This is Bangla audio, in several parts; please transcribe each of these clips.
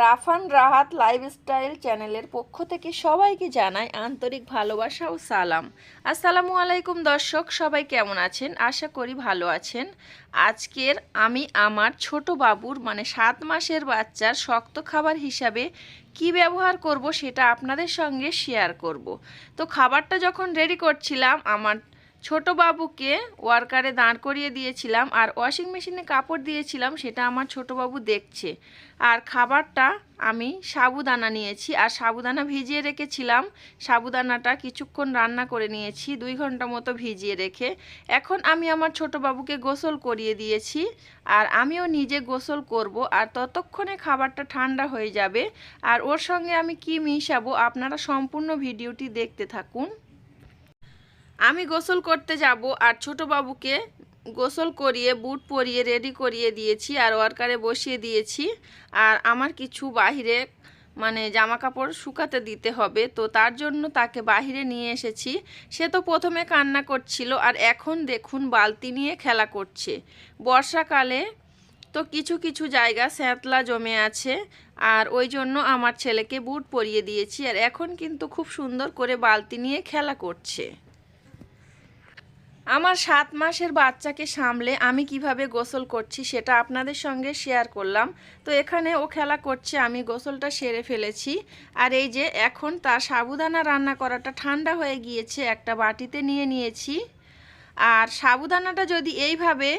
রাফান রাহাত লাইফস্টাইল চ্যানেলের পক্ষ থেকে সবাইকে জানাই আন্তরিক ভালোবাসা ও সালাম। আসসালামু আলাইকুম দর্শক, সবাই কেমন আছেন? আশা করি ভালো আছেন। আজকের আমি আমার ছোট বাবুর মানে সাত মাসের বাচ্চার শক্ত খাবার হিসাবে কি ব্যবহার করব সেটা আপনাদের সঙ্গে শেয়ার করব। তো খাবারটা যখন রেডি করছিলাম, আমার ছোট বাবুকে ওয়ার্কারে দাঁড় করিয়ে দিয়েছিলাম আর ওয়াশিং মেশিনে কাপড় দিয়েছিলাম, সেটা আমার ছোট বাবু দেখছে। আর খাবারটা আমি সাবুদানা নিয়েছি আর সাবুদানা ভিজিয়ে রেখেছিলাম। সাবুদানাটা কিছুক্ষণ রান্না করে নিয়েছি, দুই ঘণ্টা মতো ভিজিয়ে রেখে। এখন আমি আমার ছোট বাবুকে গোসল করিয়ে দিয়েছি আর আমিও নিজে গোসল করব আর ততক্ষণে খাবারটা ঠান্ডা হয়ে যাবে। আর ওর সঙ্গে আমি কি মিশাবো, আপনারা সম্পূর্ণ ভিডিওটি দেখতে থাকুন। আমি গোসল করতে যাব আর ছোট বাবুকে গোসল করিয়ে, বুট পরিয়ে রেডি করিয়ে দিয়েছি আর ওয়ার্কারে বসিয়ে দিয়েছি। আর আমার কিছু বাহিরে মানে জামা কাপড় শুকাতে দিতে হবে, তো তার জন্য তাকে বাহিরে নিয়ে এসেছি। সে তো প্রথমে কান্না করছিল আর এখন দেখুন বালতি নিয়ে খেলা করছে। বর্ষাকালে তো কিছু কিছু জায়গা স্যাঁতলা জমে আছে আর ওই জন্য আমার ছেলেকে বুট পরিয়ে দিয়েছি আর এখন কিন্তু খুব সুন্দর করে বালতি নিয়ে খেলা করছে। আমার সাত মাসের বাচ্চাকে সামলে আমি কীভাবে গোসল করছি সেটা আপনাদের সঙ্গে শেয়ার করলাম। তো এখানে ও খেলা করছে, আমি গোসলটা সেরে ফেলেছি। আর এই যে এখন তার সাবুদানা রান্না করাটা ঠান্ডা হয়ে গিয়েছে, একটা বাটিতে নিয়ে নিয়েছি। আর সাবুদানাটা যদি এইভাবে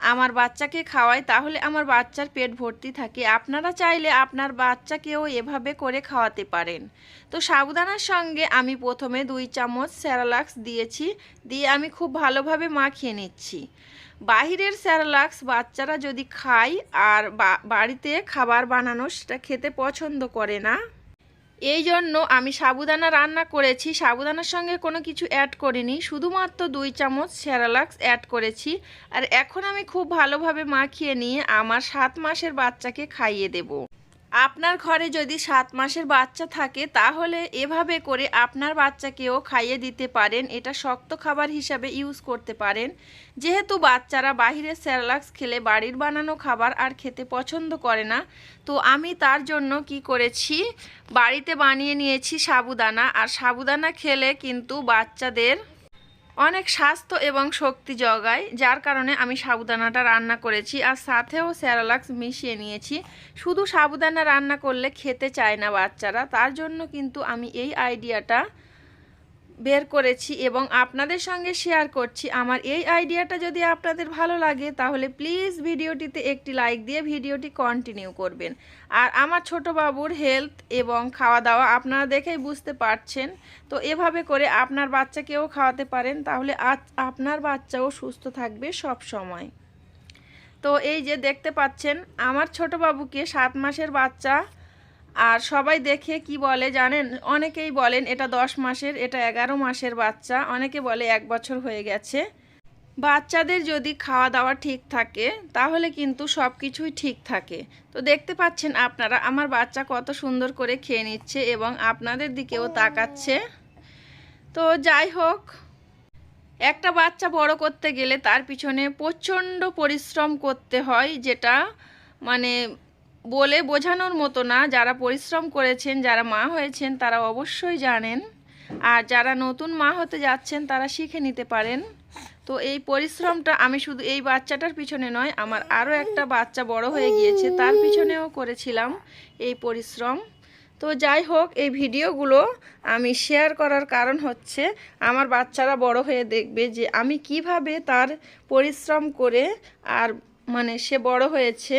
আমার বাচ্চাকে খাওয়াই, তাহলে আমার বাচ্চার পেট ভর্তি থাকে। আপনারা চাইলে আপনার বাচ্চাকেও এভাবে করে খাওয়াতে পারেন। তো সাবুদানার সঙ্গে আমি প্রথমে দুই চামচ স্যারালাক্স দিয়েছি, দিয়ে আমি খুব ভালোভাবে মাখিয়ে নিচ্ছি। বাহিরের স্যারালাক্স বাচ্চারা যদি খায়, আর বাড়িতে খাবার বানানো সেটা খেতে পছন্দ করে না। এই জন্য আমি সাবুদানা রান্না করেছি। সাবুদানার সঙ্গে কোনো কিছু অ্যাড করিনি। শুধুমাত্র দুই চামচ স্যারালাক্স অ্যাড করেছি। আর এখন আমি খুব ভালোভাবে মাখিয়ে নিয়ে আমার সাত মাসের বাচ্চাকে খাইয়ে দেব। আপনার ঘরে যদি সাত মাসের বাচ্চা থাকে, তাহলে এভাবে করে আপনার বাচ্চাকেও খাইয়ে দিতে পারেন। এটা শক্ত খাবার হিসাবে ইউজ করতে পারেন। যেহেতু বাচ্চারা বাহিরে স্যারালাক্স খেলে বাড়ির বানানো খাবার আর খেতে পছন্দ করে না, তো আমি তার জন্য কি করেছি, বাড়িতে বানিয়ে নিয়েছি সাবুদানা। আর সাবুদানা খেলে কিন্তু বাচ্চাদের অনেক স্বাস্থ্য এবং শক্তি জগায়, যার কারণে আমি সাবুদানাটা রান্না করেছি আর সাথেও স্যারালাক্স মিশিয়ে নিয়েছি। শুধু সাবুদানা রান্না করলে খেতে চায় না বাচ্চারা, তার জন্য কিন্তু আমি এই আইডিয়াটা বের করেছি এবং আপনাদের সঙ্গে শেয়ার করছি। আমার এই আইডিয়াটা যদি আপনাদের ভালো লাগে, তাহলে প্লিজ ভিডিওটিতে একটি লাইক দিয়ে ভিডিওটি কন্টিনিউ করবেন। আর আমার ছোট বাবুর হেলথ এবং খাওয়া দাওয়া আপনারা দেখেই বুঝতে পারছেন। তো এভাবে করে আপনার বাচ্চাকেও খাওয়াতে পারেন, তাহলে আজ আপনার বাচ্চাও সুস্থ থাকবে সব সময়। তো এই যে দেখতে পাচ্ছেন, আমার ছোট বাবুকে সাত মাসের বাচ্চা আর সবাই দেখে কি বলে জানেন? অনেকেই বলেন এটা দশ মাসের, এটা এগারো মাসের বাচ্চা। অনেকে বলে এক বছর হয়ে গেছে। বাচ্চাদের যদি খাওয়া দাওয়া ঠিক থাকে, তাহলে কিন্তু সব কিছুই ঠিক থাকে। তো দেখতে পাচ্ছেন আপনারা, আমার বাচ্চা কত সুন্দর করে খেয়ে নিচ্ছে এবং আপনাদের দিকেও তাকাচ্ছে। তো যাই হোক, একটা বাচ্চা বড় করতে গেলে তার পিছনে প্রচণ্ড পরিশ্রম করতে হয়, যেটা মানে বলে বোঝানোর মতো না। যারা পরিশ্রম করেছেন, যারা মা হয়েছেন, তারা অবশ্যই জানেন। আর যারা নতুন মা হতে যাচ্ছেন, তারা শিখে নিতে পারেন। তো এই পরিশ্রমটা আমি শুধু এই বাচ্চাটার পিছনে নয়, আমার আরও একটা বাচ্চা বড় হয়ে গিয়েছে, তার পিছনেও করেছিলাম এই পরিশ্রম। তো যাই হোক, এই ভিডিওগুলো আমি শেয়ার করার কারণ হচ্ছে, আমার বাচ্চারা বড় হয়ে দেখবে যে আমি কীভাবে তার পরিশ্রম করে আর মানে সে বড় হয়েছে।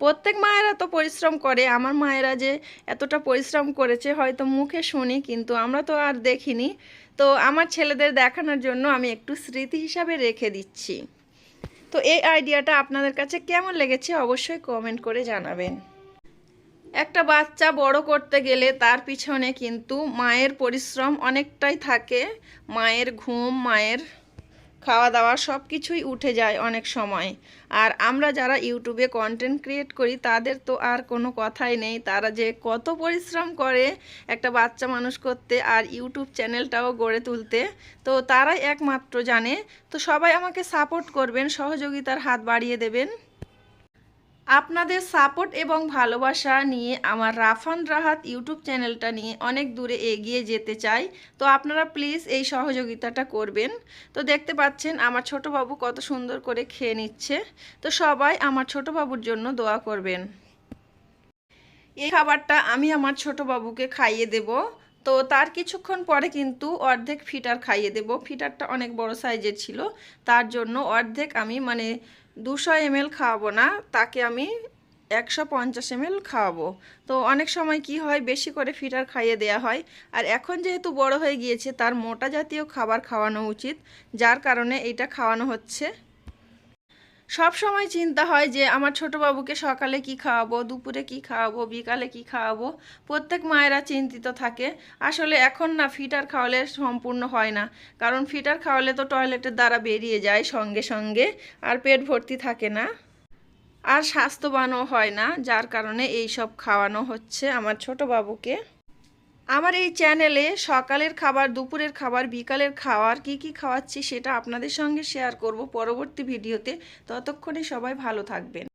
প্রত্যেক মায়েরা তো পরিশ্রম করে। আমার মায়েরা যে এতটা পরিশ্রম করেছে, হয়তো মুখে শুনি, কিন্তু আমরা তো আর দেখিনি। তো আমার ছেলেদের দেখানোর জন্য আমি একটু স্মৃতি হিসাবে রেখে দিচ্ছি। তো এই আইডিয়াটা আপনাদের কাছে কেমন লেগেছে অবশ্যই কমেন্ট করে জানাবেন। একটা বাচ্চা বড় করতে গেলে তার পিছনে কিন্তু মায়ের পরিশ্রম অনেকটাই থাকে। মায়ের ঘুম, মায়ের খাওয়া দাওয়া সব কিছুই উঠে যায় অনেক সময়। আর আমরা যারা ইউটিউবে কন্টেন্ট ক্রিয়েট করি, তাদের তো আর কোনো কথাই নেই। তারা যে কত পরিশ্রম করে একটা বাচ্চা মানুষ করতে আর ইউটিউব চ্যানেলটাও গড়ে তুলতে, তো তারাই একমাত্র জানে। তো সবাই আমাকে সাপোর্ট করবেন, সহযোগিতার হাত বাড়িয়ে দেবেন। আপনাদের সাপোর্ট এবং ভালোবাসা নিয়ে আমার রাফান রাহাত ইউটিউব চ্যানেলটা নিয়ে অনেক দূরে এগিয়ে যেতে চাই। তো আপনারা প্লিজ এই সহযোগিতাটা করবেন। তো দেখতে পাচ্ছেন, আমার ছোট বাবু কত সুন্দর করে খেয়ে নিচ্ছে। তো সবাই আমার ছোট বাবুর জন্য দোয়া করবেন। এই খাবারটা আমি আমার ছোট বাবুকে খাইয়ে দেব। তো তার কিছুক্ষণ পরে কিন্তু অর্ধেক ফিটার খাইয়ে দেব। ফিটারটা অনেক বড় সাইজের ছিল। তার জন্য অর্ধেক আমি মানে দুশো এমএল খাওয়াবো না, তাকে আমি একশো পঞ্চাশ এমএল খাওয়াবো। তো অনেক সময় কি হয়, বেশি করে ফিটার খাইয়ে দেয়া হয়। আর এখন যেহেতু বড় হয়ে গিয়েছে, তার মোটা জাতীয় খাবার খাওয়ানো উচিত, যার কারণে এটা খাওয়ানো হচ্ছে। সব সময় চিন্তা হয় যে আমার ছোট বাবুকে সকালে কি খাওয়াবো, দুপুরে কি খাওয়াবো, বিকালে কি খাওয়াবো। প্রত্যেক মায়েরা চিন্তিত থাকে। আসলে এখন না ফিটার খাওয়ালে সম্পূর্ণ হয় না। কারণ ফিটার খাওয়ালে তো টয়লেটের দ্বারা বেরিয়ে যায় সঙ্গে সঙ্গে আর পেট ভর্তি থাকে না। আর স্বাস্থ্যবানও হয় না। যার কারণে এই সব খাওয়ানো হচ্ছে আমার ছোট বাবুকে। আমার এই চ্যানেলে সকালের খাবার, দুপুরের খাবার, বিকালের খাবার কি কি খাওয়াচ্ছি সেটা আপনাদের সঙ্গে শেয়ার করব পরবর্তী ভিডিওতে। ততক্ষণে সবাই ভালো থাকবেন।